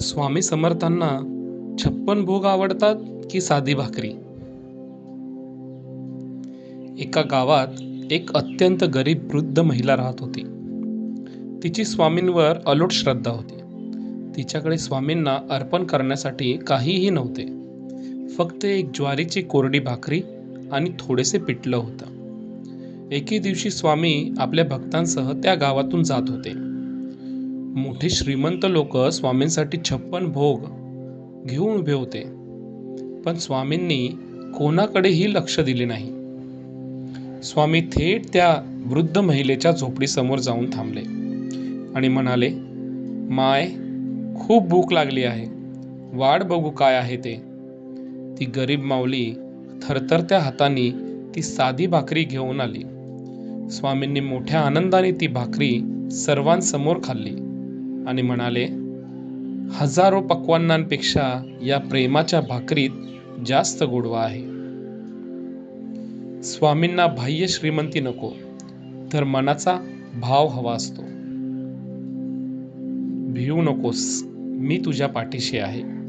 स्वामी समर्थांना छप्पन भोग आवडतात की साधी भाकरी? एका गावात एक अत्यंत गरीब वृद्ध महिला राहत होती. तिची स्वामींवर अलोट श्रद्धा होती. तिच्याकडे स्वामींना अर्पण करण्यासाठी काहीही नव्हते. फक्त एक ज्वारीची कोरडी भाकरी आणि थोडेसे पिटलं होतं. एके दिवशी स्वामी आपल्या भक्तांसह त्या गावातून जात होते. मोठे श्रीमंत लोक स्वामींसाठी छप्पन भोग घेऊन उभे होते. पण स्वामींनी कोणाकडेही लक्ष दिले नाही. स्वामी थेट त्या वृद्ध महिलेच्या झोपडीसमोर जाऊन थांबले आणि म्हणाले माय खूप भूक लागली आहे. वाट बघू काय आहे ते. ती गरीब माऊली थरथरत्या हाताने ती साधी भाकरी घेऊन आली. स्वामींनी मोठ्या आनंदाने ती भाकरी सर्वांसमोर खाल्ली. आणि म्हणाले हजारो पक्वान्नांपेक्षा या प्रेमाच्या भाकरीत जास्त गोडवा आहे. स्वामींना बाह्य श्रीमंती नको तर मनाचा भाव हवा असतो. भिवू नकोस मी तुझ्या पाठीशी आहे.